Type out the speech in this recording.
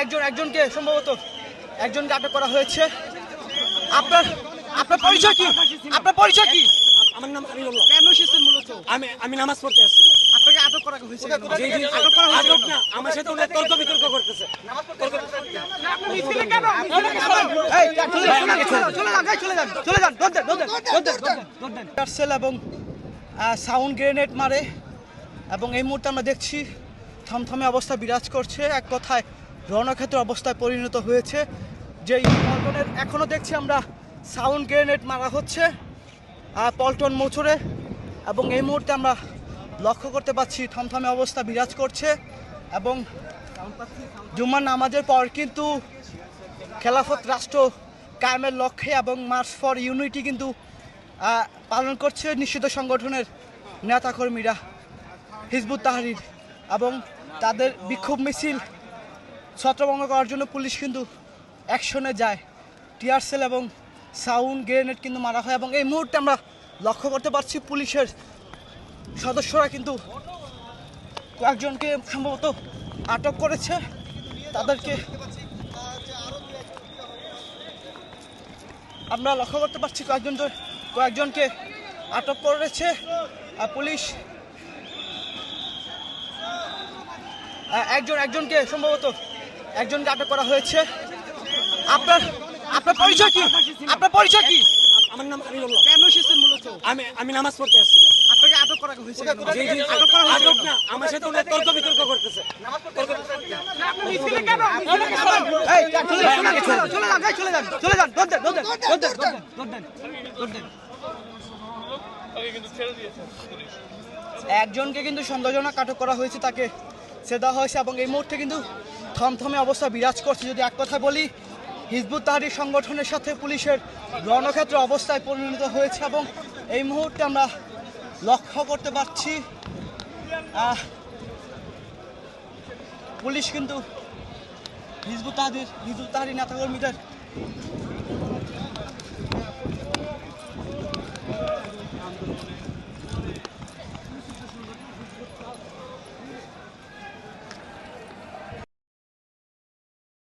একজন একজনকে সম্ভবত একজনকে আটক করা হয়েছে। আপনার আপনার পরিচয় কি? আপনার পরিচয় কি? আমার নাম আমিরুল্লাহ কেন এসেছেন মূলত? আমি আমি নামাজ পড়তে আসছি। আপনাকে আটক করা হয়েছে কেন? আটক করা হয়েছে আটক না আমার সাথে উনি তর্ক বিতর্ক করতেছে। চলে যান, চলে যান, চলে যান, এই, চলে যান, চলে যান, দৌড় দেন, দৌড় দেন, দৌড় দেন, দৌড় দেন, দৌড় দেন। টার্সেল এবং সাউন্ড গ্রেনেড মারে। এবং এই মুহূর্তে আমরা দেখছি থমথমে অবস্থা বিরাজ করছে। এক কথায় রণক্ষেত্র অবস্থায় পরিণত হয়েছে। যেই পল্টনের এখনও দেখছি আমরা সাউন্ড গ্রেনেড মারা হচ্ছে পল্টন মোচরে এবং এই মুহূর্তে আমরা লক্ষ্য করতে পারছি থমথমে অবস্থা বিরাজ করছে। এবং জুম্মার নামাজের পর কিন্তু খেলাফত রাষ্ট্র কায়েমের লক্ষ্যে এবং মার্চ ফর ইউনিটি কিন্তু পালন করছে নিশ্চিত সংগঠনের নেতাকর্মীরা হিজবুত তাহারির। এবং তাদের বিক্ষোভ মিছিল ছত্রভঙ্গ করার জন্য পুলিশ কিন্তু অ্যাকশনে যায়। টিয়ার সেল এবং সাউন্ড গ্রেনেড কিন্তু মারা হয় এবং এই মুহূর্তে আমরা লক্ষ্য করতে পারছি পুলিশের সদস্যরা কিন্তু কয়েকজনকে সম্ভবত আটক করেছে। তাদেরকে আমরা লক্ষ্য করতে পারছি কয়েকজন কয়েকজনকে আটক করেছে আর পুলিশ একজন একজনকে সম্ভবত একজনকে আটক করা হয়েছে। আপনার আপনার পরিচয় কি? আপনার পরিচয় কি? আমার নাম কেন এসেছেন মূলত? আমি আমি নামাজ পড়তে আসছি আপনাকে আটক করা হয়েছে জি, জি, আটক করা হয়েছে আটক না আমার সাথে উনি তর্ক বিতর্ক করতেছে। এই, চলে যান, চলে যান, চলে যান, চলে যান, চলে যান, দৌড় দেন, দৌড় দেন, দৌড় দেন, দৌড় দেন, দৌড় দেন, দৌড় দেন। একজনকে কিন্তু সন্দেহজনক আটক করা হয়েছে তাকে। দেওয়া হয়েছে এবং এই মুহূর্তে কিন্তু থমথমে অবস্থা বিরাজ করছে। যদি এক কথা বলি, হিজবুত তাহারি সংগঠনের সাথে পুলিশের রণক্ষেত্র অবস্থায় পরিণত হয়েছে এবং এই মুহূর্তে আমরা লক্ষ্য করতে পারছি পুলিশ কিন্তু হিজবুত তাহাদির হিজবুত তাহারি নেতাকর্মীদের